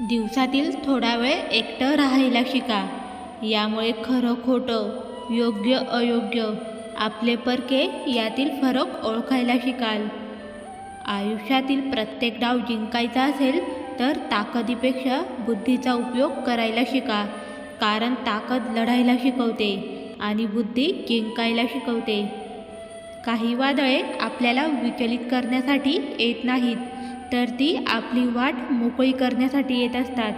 दिवसातील थोडा वेळ एकटं राहायला शिका. यामुळे खरं खोटं योग्य अयोग्य आपले परके यातील फरक ओळखायला शिकाल. आयुष्यातील प्रत्येक डाव जिंकायचा असेल तर ताकदीपेक्षा बुद्धीचा उपयोग करायला शिका कारण ताकद लढायला शिकवते आणि बुद्धी जिंकायला शिकवते. काही वादळे आपल्याला विचलित करण्यासाठी येत नाहीत. तर ती आपली वाट मोकळी करण्यासाठी येत असतात.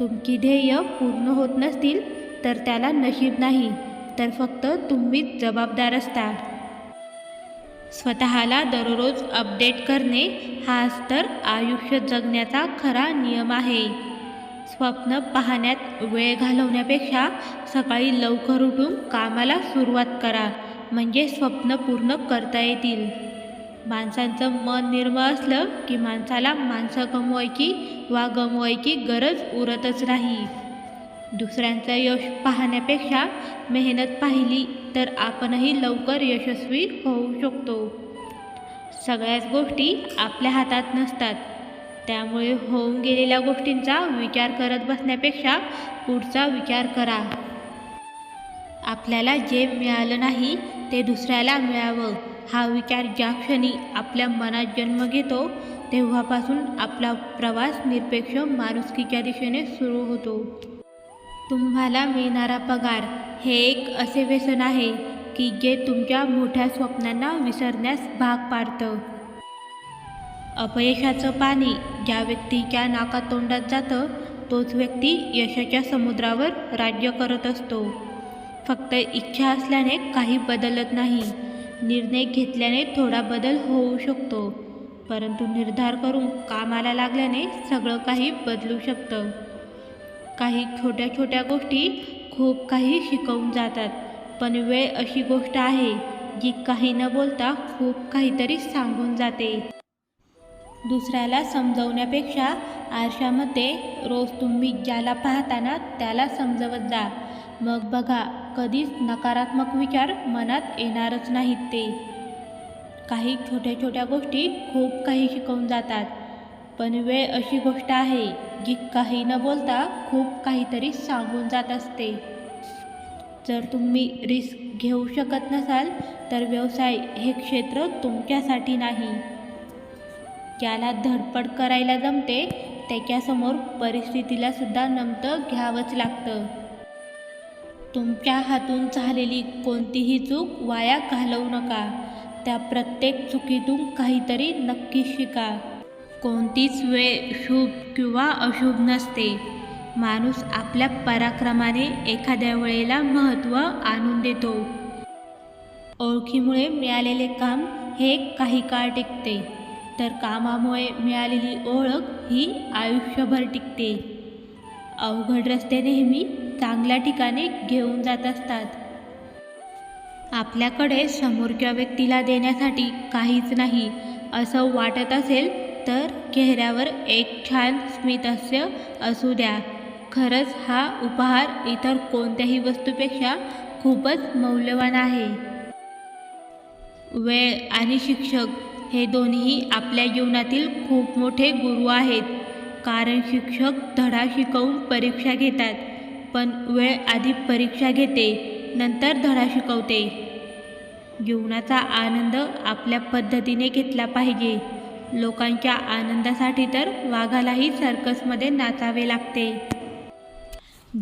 तुमची ध्येय पूर्ण होत नसतील तर त्याला नशीब नाही तर फक्त तुम्हीच जबाबदार असता. स्वतःला दररोज अपडेट करणे हाच तर आयुष्य जगण्याचा खरा नियम आहे. स्वप्न पाहण्यात वेळ घालवण्यापेक्षा सकाळी लवकर उठून कामाला सुरुवात करा म्हणजे स्वप्न पूर्ण करता येतील. माणसांचं मन निर्मळ असलं की माणसाला माणसं गमवायची वा गमवायची गरज उरतच नाही. दुसऱ्यांचं यश पाहण्यापेक्षा मेहनत पाहिली तर आपणही लवकर यशस्वी होऊ शकतो. सगळ्याच गोष्टी आपल्या हातात नसतात. त्यामुळे होऊन गेलेल्या गोष्टींचा विचार करत बसण्यापेक्षा पुढचा विचार करा. आपल्याला जे मिळालं नाही ते दुसऱ्याला मिळावं. हा विचार ज्या क्षणी आपल्या मनात जन्म घेतो तेव्हापासून आपला प्रवास निरपेक्ष माणुसकीच्या दिशेने सुरू होतो. तुम्हाला मिळणारा पगार हे एक असे व्यसन आहे की जे तुमच्या मोठ्या स्वप्नांना विसरण्यास भाग पाडतं. अपयशाचं पाणी ज्या व्यक्तीच्या नाकातोंडात जातं तोच व्यक्ती यशाच्या समुद्रावर राज्य करत असतो. फक्त इच्छा असल्याने काही बदलत नाही. निर्णय घेतल्याने थोडा बदल होऊ शकतो. परंतु निर्धार करून कामाला लागल्याने सगळं काही बदलू शकतं. काही छोट्या छोट्या गोष्टी खूप काही शिकवून जातात. पण वेळ अशी गोष्ट आहे जी काही न बोलता खूप काहीतरी सांगून जाते. दुसऱ्याला समजवण्यापेक्षा आरशामध्ये रोज तुम्ही ज्याला पाहताना त्याला समजवत जा. मग बघा कधीच नकारात्मक विचार मनात येणारच नाहीत ते. काही छोट्या छोट्या गोष्टी खूप काही शिकवून जातात. पण वेळ अशी गोष्ट आहे जी काही न बोलता खूप काहीतरी सांगून जात असते. जर तुम्ही रिस्क घेऊ शकत नसाल तर व्यवसाय हे क्षेत्र तुमच्यासाठी नाही. ज्याला धडपड करायला जमते त्याच्यासमोर परिस्थितीला सुद्धा नमतं घ्यावंच लागतं. तुमच्या हातून झालेली कोणतीही चूक वाया घालवू नका. त्या प्रत्येक चुकीतून काहीतरी नक्कीच शिका. कोणतीच वेळ शुभ किंवा अशुभ नसते. माणूस आपल्या पराक्रमाने एखाद्या वेळेला महत्त्व आणून देतो. ओळखीमुळे मिळालेले काम हे काही काळ टिकते. तर कामामुळे मिळालेली ओळख ही आयुष्यभर टिकते. अवघड रस्ते नेहमी चांगल्या ठिकाणी घेऊन जात असतात. आपल्याकडे समोरच्या व्यक्तीला देण्यासाठी काहीच नाही असं वाटत असेल तर चेहऱ्यावर एक छान स्मितस्य असू द्या. खरंच हा उपहार इतर कोणत्याही वस्तूपेक्षा खूपच मौल्यवान आहे. वेळ आणि शिक्षक हे दोन्ही आपल्या जीवनातील खूप मोठे गुरु आहेत कारण शिक्षक धडा शिकवून परीक्षा घेतात. पण वेळ आधी परीक्षा घेते नंतर धडा शिकवते. जीवनाचा आनंद आपल्या पद्धतीने घेतला पाहिजे. लोकांच्या आनंदासाठी तर वाघालाही सर्कसमध्ये नाचावे लागते.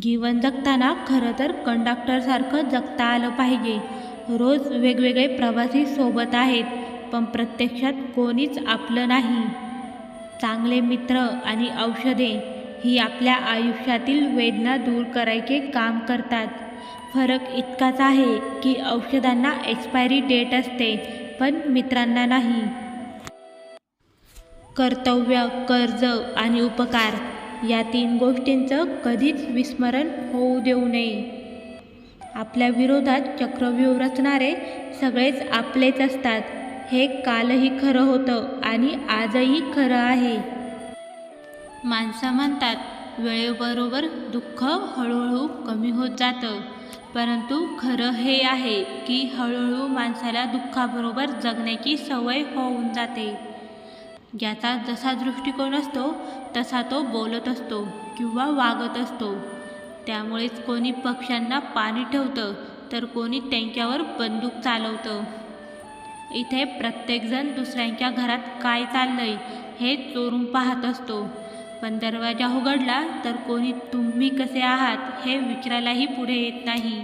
जीवन जगताना खरं तर कंडक्टरसारखं जगता आलं पाहिजे. रोज वेगवेगळे प्रवासी सोबत आहेत पण प्रत्यक्षात कोणीच आपलं नाही. चांगले मित्र आणि औषधे ही आपल्या आयुष्यातील वेदना दूर करायचे काम करतात. फरक इतकाच आहे की औषधांना एक्सपायरी डेट असते पण मित्रांना नाही. कर्तव्य कर्ज आणि उपकार या तीन गोष्टींचं कधीच विस्मरण होऊ देऊ नये. आपल्या विरोधात चक्रव्यूह रचणारे सगळेच आपलेच असतात. हे कालही खरं होतं आणि आजही खरं आहे. माणसं म्हणतात वेळेबरोबर दुःख हळूहळू कमी होत जातं. परंतु खरं हे आहे की हळूहळू माणसाला दुःखाबरोबर जगण्याची सवय होऊन जाते. ज्याचा जसा दृष्टिकोन असतो तसा तो बोलत असतो किंवा वागत असतो. त्यामुळेच कोणी पक्ष्यांना पाणी ठेवतं तर कोणी त्यांच्यावर बंदूक चालवतं. इथे प्रत्येकजण दुसऱ्यांच्या घरात काय चाललंय हे चोरून पाहत असतो. पण दरवाजा उघडला तर कोणी तुम्ही कसे आहात? हे विचारायलाही पुढे येत नाही.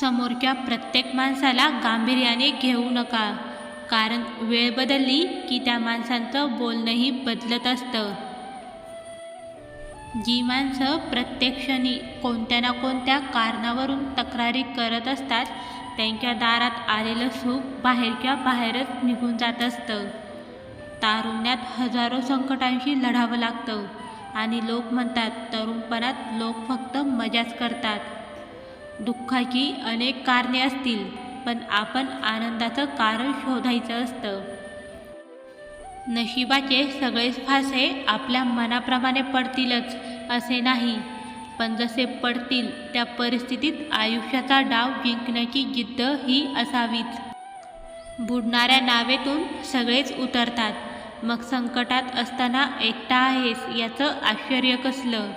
समोरच्या प्रत्येक माणसाला गांभीर्याने घेऊ नका कारण वेळ बदलली की त्या माणसांचं बोलणंही बदलत असतं. जी माणसं प्रत्येक क्षणी कोणत्या ना कोणत्या कारणावरून तक्रारी करत असतात त्यांच्या दारात आलेलं सुख बाहेरच्या बाहेरच निघून जात असतं. तारुण्यात हजारो संकटांशी लढावं लागतं. आणि लोक म्हणतात तरुणपणात लोक फक्त मजाच करतात. दुःखाची अनेक कारणे असतील पण आपण आनंदाचं कारण शोधायचं असतं. नशिबाचे सगळेच फासे आपल्या मनाप्रमाणे पडतीलच असे नाही. पण जसे पडतील त्या परिस्थितीत आयुष्याचा डाव जिंकण्याची जिद्द ही असावीच. बुडणाऱ्या नावेतून सगळेच उतरतात. मग संकटात असताना एकटा आहेस याचं आश्चर्य कसलं?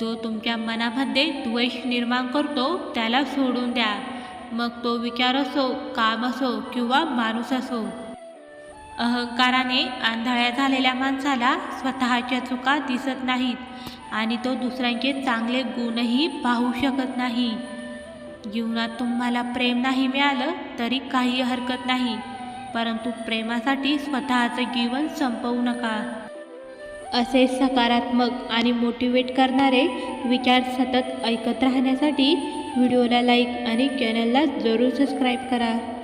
जो तुमच्या मनामध्ये द्वेष निर्माण करतो त्याला सोडून द्या. मग तो विचार असो काम असो किंवा माणूस असो. अहंकाराने आंधळ्या झालेल्या माणसाला स्वतःच्या चुका दिसत नाहीत आणि तो दुसऱ्यांचे चांगले गुणही पाहू शकत नाही. जीवनात तुम्हाला प्रेम नाही मिळालं तरी काही हरकत नाही. परंतु प्रेमासाठी स्वतःचं जीवन संपवू नका. असे सकारात्मक आणि मोटिवेट करणारे विचार सतत ऐकत राहण्यासाठी व्हिडिओला लाईक आणि चॅनलला जरूर सबस्क्राईब करा.